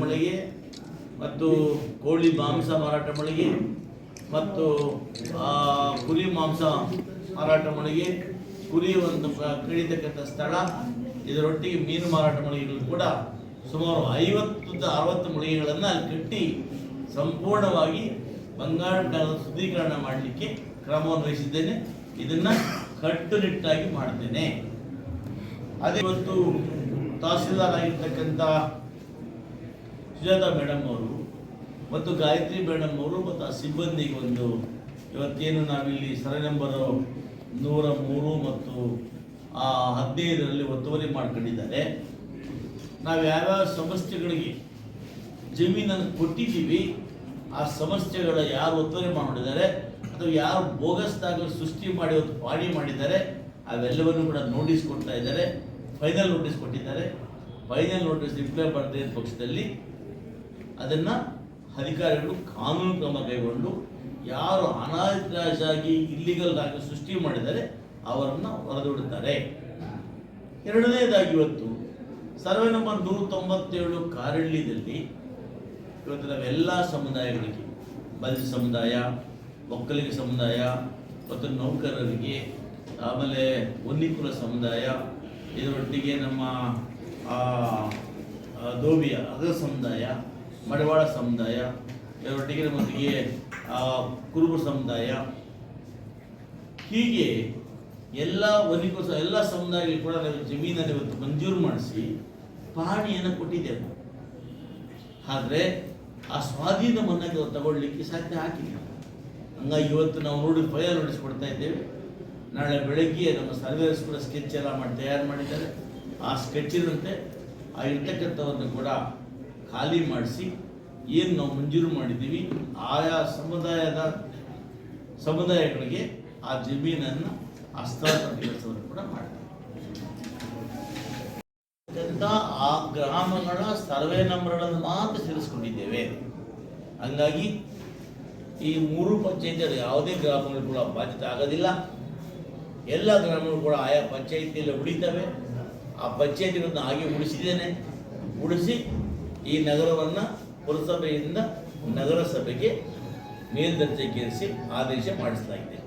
ಮಳಿಗೆ ಮತ್ತು ಕೋಳಿ ಮಾಂಸ ಮಾರಾಟ ಮಳಿಗೆ ಮತ್ತು ಕುರಿ ಮಾಂಸ ಮಾರಾಟ ಮಳಿಗೆ. ಕುರಿ ಒಂದು ಕಡಿತಕ್ಕಂಥ ಸ್ಥಳ. ಇದರೊಟ್ಟಿಗೆ ಮೀನು ಮಾರಾಟ ಮಳಿಗೆಗಳು ಕೂಡ ಸುಮಾರು ಐವತ್ತು ಅರವತ್ತು ಮಳಿಗೆಗಳನ್ನು ಅಲ್ಲಿ ಕಟ್ಟಿ ಸಂಪೂರ್ಣವಾಗಿ ಬಂಗಾಳ ಶುದ್ಧೀಕರಣ ಮಾಡಲಿಕ್ಕೆ ಕ್ರಮವನ್ನು ವಹಿಸಿದ್ದೇನೆ ಇದನ್ನು ಕಟ್ಟುನಿಟ್ಟಾಗಿ ಮಾಡ್ತೇನೆ. ಅದೇ ಇವತ್ತು ತಹಸೀಲ್ದಾರ್ ಆಗಿರ್ತಕ್ಕಂಥ ಸುಜಾತ ಮೇಡಮ್ ಅವರು ಮತ್ತು ಗಾಯತ್ರಿ ಮೇಡಮ್ ಅವರು ಮತ್ತು ಆ ಸಿಬ್ಬಂದಿಗೆ ಒಂದು ಇವತ್ತೇನು ನಾವಿಲ್ಲಿ ಸರ ನಂಬರು ನೂರ ಮೂರು ಮತ್ತು ಆ ಹದಿನೈದರಲ್ಲಿ ಒತ್ತುವರಿ ಮಾಡ್ಕೊಂಡಿದ್ದಾರೆ. ನಾವು ಯಾವ್ಯಾವ ಸಮಸ್ಯೆಗಳಿಗೆ ಜಮೀನನ್ನು ಕೊಟ್ಟಿದ್ದೀವಿ, ಆ ಸಮಸ್ಯೆಗಳ ಯಾರು ಒತ್ತುವರಿ ಮಾಡಿದ್ದಾರೆ ಅಥವಾ ಯಾರು ಬೋಗಸ್ದಾಗ ಸೃಷ್ಟಿ ಮಾಡಿ ಇವತ್ತು ಪಾಡಿ ಮಾಡಿದ್ದಾರೆ, ಅವೆಲ್ಲವನ್ನು ಕೂಡ ನೋಟಿಸ್ ಕೊಡ್ತಾ ಇದ್ದಾರೆ ಫೈನಲ್ ನೋಟಿಸ್ ಕೊಟ್ಟಿದ್ದಾರೆ. ಫೈನಲ್ ನೋಟಿಸ್ ರಿಪ್ಲೈ ಮಾಡಿದ ಪಕ್ಷದಲ್ಲಿ ಅದನ್ನ ಅಧಿಕಾರಿಗಳು ಕಾನೂನು ಕ್ರಮ ಕೈಗೊಂಡು ಯಾರು ಅನಾಥರಾಜಾಗಿ ಇಲ್ಲಿಗಲ್ ಆಗಿ ಸೃಷ್ಟಿ ಮಾಡಿದರೆ ಅವರನ್ನು ಹೊರದೂಡುತ್ತಾರೆ ಎರಡನೇದಾಗಿ ಇವತ್ತು ಸರ್ವೆ ನಂಬರ್ ನೂರ ತೊಂಬತ್ತೇಳು ಕಾರಳ್ಳಿದಲ್ಲಿ ಇವತ್ತು ನಾವೆಲ್ಲ ಸಮುದಾಯಗಳಿಗೆ ಬಲಿ ಸಮುದಾಯ, ಒಕ್ಕಲಿಗ ಸಮುದಾಯ ಮತ್ತು ನೌಕರರಿಗೆ, ಆಮೇಲೆ ಒನ್ನಿಕುಲ ಸಮುದಾಯ, ಇದರೊಟ್ಟಿಗೆ ನಮ್ಮ ದೋಬಿಯ ಅದರ ಸಮುದಾಯ ಮಡವಾಳ ಸಮುದಾಯ ಇವರೊಟ್ಟಿಗೆ ನಮ್ಮೊಂದಿಗೆ ಕುರುಬ ಸಮುದಾಯ. ಹೀಗೆ ಎಲ್ಲ ಒನಿಕೋಸ ಎಲ್ಲ ಸಮುದಾಯಗಳು ಕೂಡ ನಾವು ಜಮೀನಲ್ಲಿ ಇವತ್ತು ಮಂಜೂರು ಮಾಡಿಸಿ ಪಹಣಿಯನ್ನು ಕೊಟ್ಟಿದ್ದೇವೆ. ಆದರೆ ಆ ಸ್ವಾಧೀನವನ್ನು ನಾವು ತಗೊಳ್ಳಿಕ್ಕೆ ಸಾಧ್ಯ ಆಗಿಲ್ಲ. ಹಂಗಾಗಿ ಇವತ್ತು ನಾವು ನೋಡಿ ಫೈಲ್ ನೋಡಿಸ್ಕೊಡ್ತಾ ಇದ್ದೇವೆ. ನಾಳೆ ಬೆಳಗ್ಗೆ ನಮ್ಮ ಸರ್ವೇರ್ಸ್ ಕೂಡ ಸ್ಕೆಚ್ ಎಲ್ಲ ಮಾಡಿ ತಯಾರು ಮಾಡಿದ್ದಾರೆ. ಆ ಸ್ಕೆಚ್ ಇದ್ದಂತೆ ಆ ಇರ್ತಕ್ಕಂಥವನ್ನು ಕೂಡ ಖಾಲಿ ಮಾಡಿಸಿ ಏನು ನಾವು ಮಂಜೂರು ಮಾಡಿದ್ದೀವಿ, ಆಯಾ ಸಮುದಾಯದ ಸಮುದಾಯಗಳಿಗೆ ಆ ಜಮೀನನ್ನು ಹಸ್ತಾಂತರ ಕೂಡ ಮಾಡ್ತೀವಿ. ಆ ಗ್ರಾಮಗಳ ಸರ್ವೆ ನಂಬರ್ಗಳನ್ನು ಮಾತ್ರ ಸೇರಿಸ್ಕೊಂಡಿದ್ದೇವೆ. ಹಂಗಾಗಿ ಈ ಮೂರು ಪಂಚಾಯತಿಗಳು ಯಾವುದೇ ಗ್ರಾಮಗಳು ಕೂಡ ಬಾಧ್ಯತೆ ಆಗೋದಿಲ್ಲ. ಎಲ್ಲ ಗ್ರಾಮಗಳು ಕೂಡ ಆಯಾ ಪಂಚಾಯಿತಿಯಲ್ಲಿ ಉಳಿತವೆ. ಆ ಪಂಚಾಯತಿಗಳನ್ನು ಹಾಗೆ ಉಳಿಸಿದ್ದೇನೆ. ಉಳಿಸಿ ಈ ನಗರವನ್ನು ಪುರಸಭೆಯಿಂದ ನಗರಸಭೆಗೆ ಮೇಲ್ದರ್ಜೆಗೇರಿಸಿ ಆದೇಶ ಮಾಡಿಸಲಾಗಿದೆ.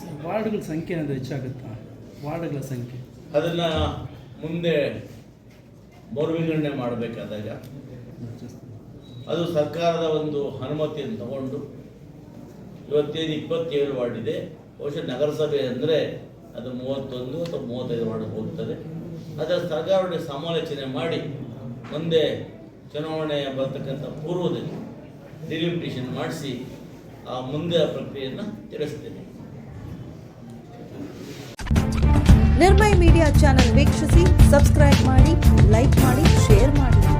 ಇದೆ ವಾರ್ಡ್ಗಳ ಸಂಖ್ಯೆ ಏನಾದರೂ ಹೆಚ್ಚಾಗುತ್ತಾ? ವಾರ್ಡ್ಗಳ ಸಂಖ್ಯೆ. ಅದನ್ನು ಮುಂದೆ ಮರುವಿಂಗಡಣೆ ಮಾಡಬೇಕಾದಾಗ ಅದು ಸರ್ಕಾರದ ಒಂದು ಅನುಮತಿಯನ್ನು ತಗೊಂಡು ಇವತ್ತೇನು ಇಪ್ಪತ್ತೇಳು ವಾರ್ಡ್ ಇದೆ. ಬಹುಶಃ ನಗರಸಭೆ ಅಂದರೆ ಅದು ಮೂವತ್ತೊಂದು ಅಥವಾ ಮೂವತ್ತೈದು ವಾರ್ಡ್ ಹೋಗ್ತದೆ. ಅದರ ಸರ್ಕಾರ ಸಮಾಲೋಚನೆ ಮಾಡಿ ಮುಂದೆ ಚುನಾವಣೆ ಬರ್ತಕ್ಕಂಥ ಪೂರ್ವದಲ್ಲಿ ಡಿಲಿಮಿಟೇಷನ್ ಮಾಡಿಸಿ ಆ ಮುಂದೆ ಪ್ರಕ್ರಿಯೆಯನ್ನು ತಿಳಿಸ್ತೇನೆ ನಿರ್ಮಯ ಮೀಡಿಯಾ ಚಾನೆಲ್ ವೀಕ್ಷಿಸಿ ಸಬ್ಸ್ಕ್ರೈಬ್ ಮಾಡಿ ಲೈಕ್ ಮಾಡಿ ಶೇರ್ ಮಾಡಿ.